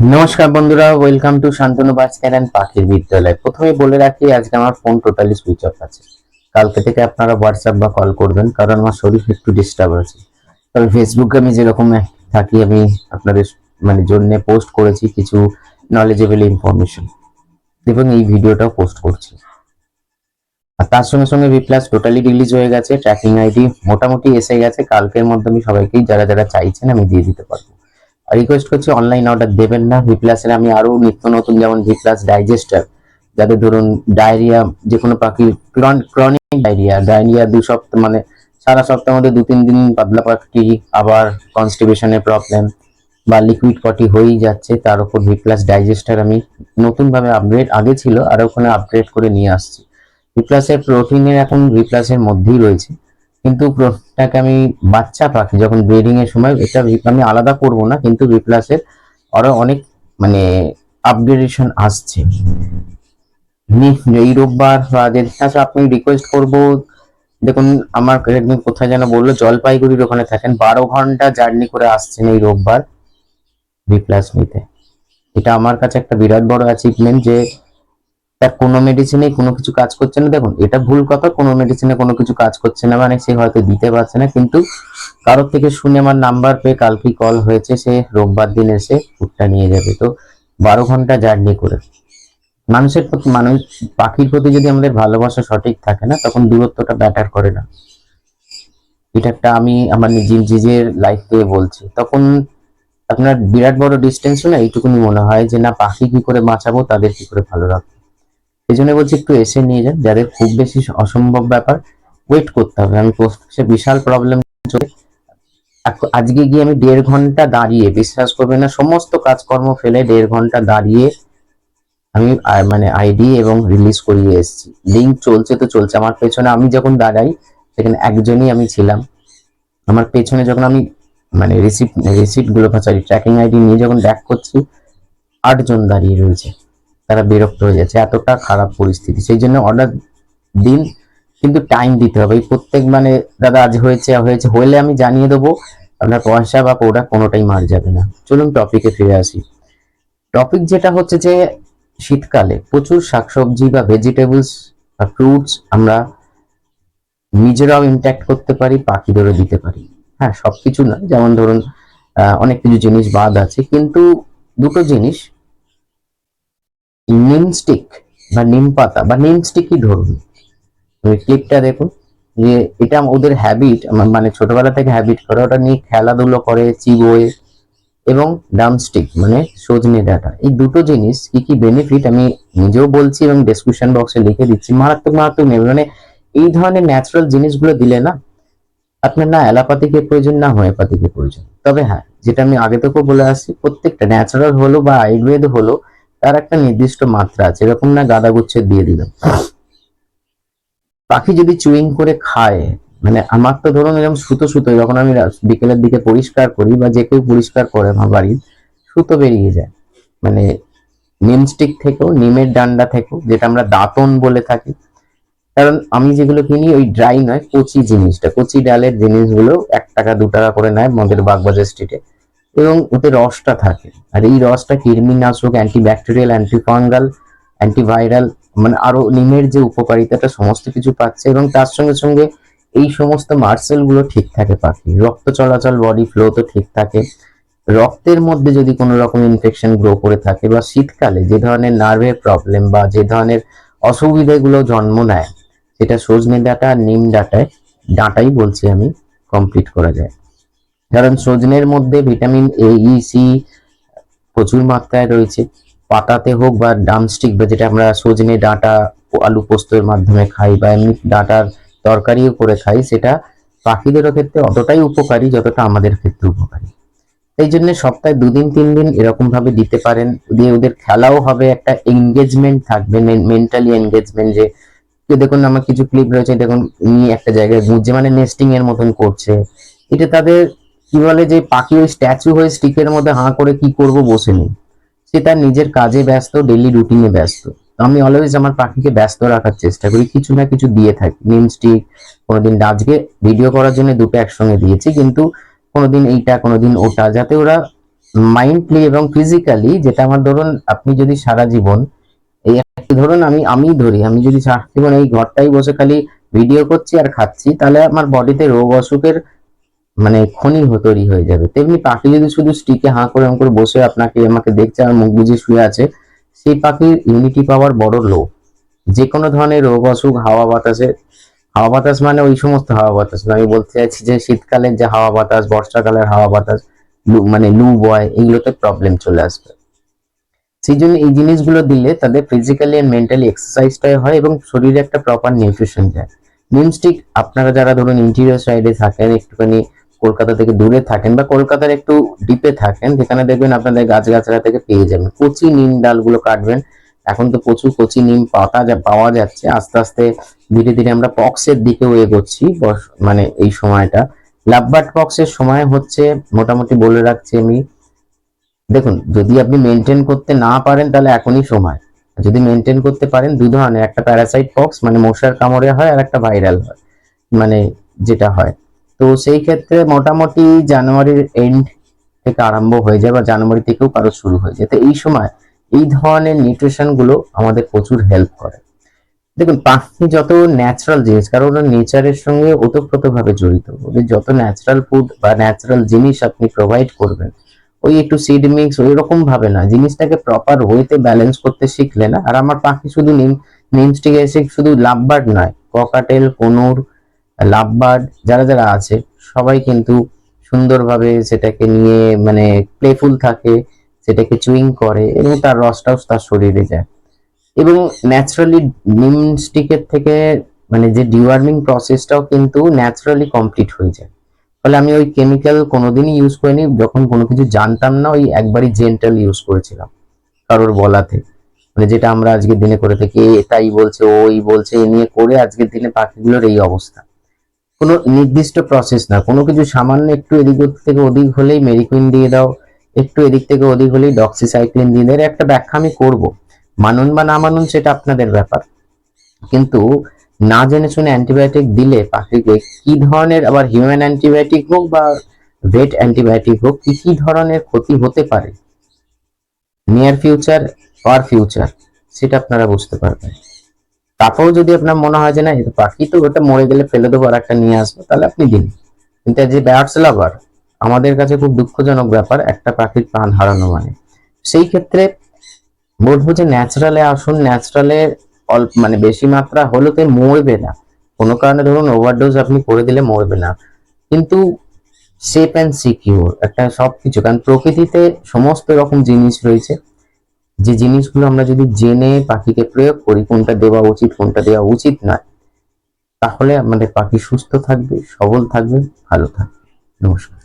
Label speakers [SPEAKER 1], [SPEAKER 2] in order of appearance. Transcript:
[SPEAKER 1] নমস্কার বন্ধুরা welcome to Shantanu Baskhar and পাখির বিদ্যালয়। প্রথমে বলে রাখি, আজকে আমার ফোন টোটালি সুইচ অফ আছে। কালকে থেকে আপনারা হোয়াটসঅ্যাপ বা কল করবেন, কারণ আমার শরীর একটু ডিস্টার্ব আছে। তবে ফেসবুকে আমি যেরকম থাকি, আমি আপনাদের মানে জন্য পোস্ট করেছি কিছু নলেজেবল ইনফরমেশন এবং এই ভিডিওটাও পোস্ট করছি। আর তার সঙ্গে সঙ্গে প্লাস টোটালি রিলিজ হয়ে গেছে ট্র্যাকিং আইডি মোটামুটি এসে গেছে। কালকের মধ্যে আমি সবাইকেই, যারা যারা চাইছেন, আমি দিয়ে দিতে পারব। রিকোয়েস্ট করছি অনলাইন অর্ডার দেবেন না। ভি প্লাসের আমি আরও নিত্য নতুন যেমন ভি প্লাস ডাইজেস্টার যাদের ধরুন ডায়রিয়া যে কোনো পাখির ক্রনিক ডায়রিয়া ডায়রিয়া দু সপ্তাহ মানে সারা সপ্তাহের মধ্যে দু, তিন দিন পাতলা পাখি আবার কনস্টিপেশনের প্রবলেম বা লিকুইড পটি হয়েই যাচ্ছে, তার উপর ভি প্লাস ডাইজেস্টার আমি নতুনভাবে আপগ্রেড আগে ছিল, আর ওখানে আপগ্রেড করে নিয়ে আসছি। ভি প্লাসের প্রোটিনের এখন ভি প্লাসের মধ্যেই রয়েছে। কিন্তু প্রোটিনটাকে আমি বাচ্চা পাখি, যখন ব্রিডিং এর সময় এটা আমি আলাদা করব না, কিন্তু ভি প্লাসের আরও অনেক মানে আপগ্রেডেশন আসছে। এই রোববার আচ্ছা আপনি রিকোয়েস্ট করব, দেখুন, আমার একদিন কোথায় যেন বলল, জলপাইগুড়ির ওখানে থাকেন, বারো ঘণ্টা জার্নি করে আসছেন এই রোববার ভি প্লাস নিতে। এটা আমার কাছে একটা বিরাট বড় অ্যাচিভমেন্ট যে তার কোনো মেডিসিনে কোনো কিছু কাজ করছে না। দেখুন, এটা ভুল কথা, কোনো মেডিসিনে কোনো কিছু কাজ করছে না মানে সে হয়তো দিতে পারছে না, কিন্তু কারোর থেকে শুনে আমার নাম্বার পেয়ে কালকে কল হয়েছে, সে রোববার দিন এসে ফুডটা নিয়ে যাবে। তো বারো ঘণ্টা জার্নি করে। মানুষের প্রতি, মানুষ, পাখির প্রতি যদি আমাদের ভালোবাসা সঠিক থাকে না, তখন দূরত্বটা ব্যাটার করে না। এটা একটা আমি আমার নিজের নিজের লাইফ থেকে বলছি। তখন আপনার বিরাট বড় ডিস্টেন্সও না, এইটুকুনি মনে হয় যে না, পাখি কি করে বাঁচাবো, তাদের কি করে ভালো রাখব। এই জন্য বলছি একটু এসে নিয়ে যান, যাদের খুব বেশি অসম্ভব ব্যাপার ওয়েট করতে হবে। আমি সে বিশাল প্রবলেম চলে আজকে গিয়ে আমি দেড় ঘণ্টা দাঁড়িয়ে, বিশ্বাস করবে না, সমস্ত কাজকর্ম ফেলে দেড় ঘণ্টা দাঁড়িয়ে আমি মানে আইডি এবং রিলিজ করিয়ে এসেছি। লিঙ্ক চলছে তো চলছে। আমার পেছনে আমি যখন দাঁড়াই, সেখানে একজনই আমি ছিলাম। আমার পেছনে যখন আমি মানে রিসিপ্ট রিসিপ্টগুলো সরি ট্র্যাকিং আইডি নিয়ে যখন ব্যাক করছি, আটজন দাঁড়িয়ে রয়েছে। তারা বিরক্ত হয়ে যাচ্ছে, এতটা খারাপ পরিস্থিতি। সেই জন্য অর্ডার দিন কিন্তু টাইম দিতে হবে। এই প্রত্যেক মানে দাদা আজ হয়েছে হয়েছে হলে আমি জানিয়ে দেবো, আপনার পয়সা বা প্রোডাক্ট কোনোটাই মার যাবে না। চলুন টপিকে ফিরে আসি। টপিক যেটা হচ্ছে যে শীতকালে প্রচুর শাকসবজি বা ভেজিটেবলস বা ফ্রুটস আমরা নিজেরাও ইন্ট্যাক্ট করতে পারি, পাখিদেরও দিতে পারি। হ্যাঁ সবকিছু না যেমন ধরুন অনেক কিছু জিনিস বাদ আছে। কিন্তু দুটো জিনিস নিম স্টিক বা নিম পাতা বা নিম স্টিকই ধরুন। ওই ক্লিপটা দেখুন যে এটা ওদের হ্যাবিট মানে ছোটবেলা থেকে হ্যাবিট করে, ওটা নিয়ে খেলাধুলো করে, চিবোয়ে এবং ডামস্টিক মানে সজনে ডাটা। এই দুটো জিনিস কি কি বেনিফিট আমি নিজেও বলছি এবং ডেসক্রিপশন বক্সে লিখে দিচ্ছি। মারাত্মক মারাত্মক নেবে মানে এই ধরনের ন্যাচারাল জিনিসগুলো দিলে না, আপনার না অ্যালোপ্যাথিকের প্রয়োজন, না হোমিওপ্যাথিকের প্রয়োজন। তবে হ্যাঁ যেটা আমি আগে থেকেও বলে আসছি, প্রত্যেকটা ন্যাচারাল হলো বা আয়ুর্বেদ হলো তার একটা নির্দিষ্ট মাত্রা আছে, এরকম না গাদা গুচ্ছের দিয়ে দিলাম পাখি যদি চুইং করে খায় মানে আমার তো ধরুন এরকম সুতো সুতো, যখন আমি বিকেলের দিকে পরিষ্কার করি বা যে কেউ পরিষ্কার করে আমার বাড়ির, সুতো বেরিয়ে যায়। মানে নিম স্টিক থেকেও, নিমের ডান্ডা থেকেও, যেটা আমরা দাঁতন বলে থাকি। কারণ আমি যেগুলো কিনি, ওই ড্রাই নয়, কচি জিনিসটা, কচি ডালের জিনিসগুলো এক টাকা, দু টাকা করে নেয় মদের বাগবাজার স্ট্রিটে এবং ওতে রসটা থাকে। আর এই রসটা কৃমিনাশক অ্যান্টিব্যাকটেরিয়াল অ্যান্টিফাঙ্গাল অ্যান্টিভাইরাল মানে আরও নিমের যে উপকারিতাটা সমস্ত কিছু পাচ্ছে এবং তার সঙ্গে সঙ্গে এই সমস্ত মার্সেলগুলো ঠিক থাকে পাখি। রক্ত চলাচল বডি ফ্লো তো ঠিক থাকে। রক্তের মধ্যে যদি কোনো রকম ইনফেকশন গ্রো করে থাকে বা শীতকালে যে ধরনের নার্ভের প্রবলেম বা যে ধরনের অসুবিধাগুলো জন্ম নেয়, সেটা সজনে ডাঁটা, নিম ডাটায়, ডাঁটাই বলছি আমি কমপ্লিট করা যায়। কারণ সজনের মধ্যে ভিটামিন এ ই সি প্রচুর মাত্রায় রয়েছে। পাতাতে হোক বা ডামস্টিক বা যেটা আমরা সজনে ডাঁটা, আলু পোস্তের মাধ্যমে খাই বা এমনি ডাঁটার তরকারিও করে খাই, সেটা পাখিদেরও ক্ষেত্রে অতটাই উপকারী যতটা আমাদের ক্ষেত্রে উপকারী। এই জন্য সপ্তাহে দুদিন তিন দিন এরকম ভাবে দিতে পারেন। দিয়ে ওদের খেলাও হবে, একটা এঙ্গেজমেন্ট থাকবে মেন্টালি এঙ্গেজমেন্ট যে দেখুন আমার কিছু ক্লিপ রয়েছে, দেখুন নিয়ে একটা জায়গায় গুঁজে মানে নেস্টিং এর মতন করছে। এটা তাদের কি বলে যে পাখি ওই স্ট্যাচু হয়ে স্টিকের মধ্যে হাঁ করে কি করব বসে নেই। সে তার নিজের কাজে ব্যস্ত ডেলি রুটিনে ব্যস্ত। আমি অলওয়েজ আমার পাখিকে ব্যস্ত রাখার চেষ্টা করি, কিছু না কিছু দিয়ে থাকি। নিম স্টিক কোনোদিন আজকে ভিডিও করার জন্য দুটো একসঙ্গে দিয়েছি, কিন্তু কোনোদিন এইটা, কোনোদিন ওটা, যাতে ওরা মাইন্ডলি এবং ফিজিক্যালি যেটা আমার ধরুন আপনি যদি সারা জীবন এই ধরুন আমি আমি ধরি, আমি যদি সারা জীবন এই ঘরটাই বসে খালি ভিডিও করছি আর খাচ্ছি, তাহলে আমার বডিতে রোগ অসুখের মানে খনি তৈরি হয়ে যাবে। তেমনি পাখি যদি শুধু স্টিকে হাঁ করে করে বসে আপনাকে, আমাকে দেখছে আর মুখ বুঝে শুয়ে আছে, সেই পাখির ইমিউনিটি পাওয়ার বড় লো যে কোনো ধরনের রোগ, অসুখ, হাওয়া বাতাসে, হাওয়া বাতাস মানে ওই সমস্ত হাওয়া বাতাস। আমি বলতে চাইছি যে শীতকালের যে হাওয়া বাতাস, বর্ষাকালের হাওয়া বাতাস মানে লু বয় এগুলোতে প্রবলেম চলে আসবে। সেই জন্য এই জিনিসগুলো দিলে তাদের ফিজিক্যালি এন্ড মেন্টালি এক্সারসাইজটাই হয় এবং শরীরে একটা প্রপার নিউট্রিশন যায়। নিমস্টিক আপনারা যারা ধরুন ইন্টেরিয়র সাইডে থাকেন, একটুখানি কলকাতা থেকে দূরে থাকেন বা কলকাতার একটু ডিপে থাকেন, যেখানে দেখবেন আপনাদের গাছগাছড়া থেকে পেয়ে যাবেন। কচি নিম ডালগুলো কাটবেন। এখন তো প্রচুর কচি নিম পাতা যা পাওয়া যাচ্ছে, আস্তে আস্তে ধীরে ধীরে আমরা পক্সের দিকেও এগোচ্ছি মানে এই সময়টা। লাভবার্ড পক্সের সময় হচ্ছে, মোটামুটি বলে রাখছি আমি, দেখুন, যদি আপনি মেনটেন করতে না পারেন তাহলে এখনই সময়। যদি মেনটেন করতে পারেন, দু ধরনের, একটা প্যারাসাইট পক্স মানে মশার কামড়ে হয় আর একটা ভাইরাল হয় মানে যেটা হয়। তো সেই ক্ষেত্রে মোটামুটি জানুয়ারির এন্ড থেকে আরম্ভ হয়ে যায় বা জানুয়ারি থেকেও কারও শুরু হয়ে যায়। তো এই সময় এই ধরনের নিউট্রিশনগুলো আমাদের প্রচুর হেল্প করে। দেখুন, পাখি যত ন্যাচারাল জিনিস, কারণ ওরা নেচারের সঙ্গে ওতপ্রোতভাবে জড়িত। ওদের যত ন্যাচারাল ফুড বা ন্যাচারাল জিনিস আপনি প্রোভাইড করবেন, ওই একটু সিড মিক্স ওই রকম ভাবে না। জিনিসটাকে প্রপার ওয়েতে ব্যালেন্স করতে শিখলে না, আর আমার পাখি শুধু নিম নিমস্টিক এসে শুধু লাভবার্ড নয় ককাটেল কোনুর লাভবার্ড, যারা যারা আছে, সবাই কিন্তু সুন্দরভাবে সেটাকে নিয়ে মানে প্লেফুল থাকে, সেটাকে চুইং করে এবং তার রসটাও তার শরীরে যায়। এবং ন্যাচারালি নিম স্টিকের থেকে মানে যে ডিওয়ার্মিং প্রসেসটাও কিন্তু ন্যাচারালি কমপ্লিট হয়ে যায়। ফলে আমি ওই কেমিক্যাল কোনোদিনই ইউজ করিনি, যখন কোনো কিছু জানতাম না, ওই একবারই জেন্টাল ইউজ করেছিলাম, কারোর বলাতে। মানে যেটা আমরা আজকের দিনে করে থাকি তাই বলছে ওই বলছে, এ নিয়ে করে আজকের দিনে পাখিগুলোর এই অবস্থা। কোনো নির্দিষ্ট প্রসেস না। কোনো কিছু সামান্য একটু এদিক থেকে ওদিক হলেই মেরিকুইন দিয়ে দাও, একটু এদিক থেকে ওদিক হলেই ডক্সিসাইক্লিন দিয়ে এর একটা ব্যাখ্যা আমি করব। মানুন বা না মানুন সেটা আপনাদের ব্যাপার। কিন্তু না জেনে শুনে অ্যান্টিবায়োটিক দিলে পাখিকে কি ধরনের, আবার হিউম্যান অ্যান্টিবায়োটিক হোক বা ভেট অ্যান্টিবায়োটিক হোক, কি কি ধরনের ক্ষতি হতে পারে? নিয়ার ফিউচার আর ফিউচার সেটা আপনারা বুঝতে পারবেন। তারপরেও যদি আপনার মনে হয় যে না এটা পাখি তো ওটা মরে গেলে ফেলে দেবো আর একটা নিয়ে আসব, তাহলে আপনি দিন। কিন্তু যে ব্যাটস লাভার, আমাদের কাছে খুব দুঃখজনক ব্যাপার, একটা পাখির প্রাণ হারানো মানে। সেই ক্ষেত্রে বলব যে ন্যাচারালে আসুন ন্যাচারালে অল্প মানে বেশি মাত্রা হলেতে মরবে না। কোনো কারণে ধরুন ওভারডোজ আপনি করে দিলে মরবে না। কিন্তু সেফ অ্যান্ড সিকিউর একটা সব কিছু কারণ প্রকৃতিতে সমস্ত রকম জিনিস রয়েছে। যে জিনিসগুলো আমরা যদি জেনে পাখিকে প্রয়োগ করি, কোনটা দেওয়া উচিত, কোনটা দেওয়া উচিত নয়, তাহলে আমাদের পাখি সুস্থ থাকবে, সবল থাকবে, ভালো থাকবে। নমস্কার।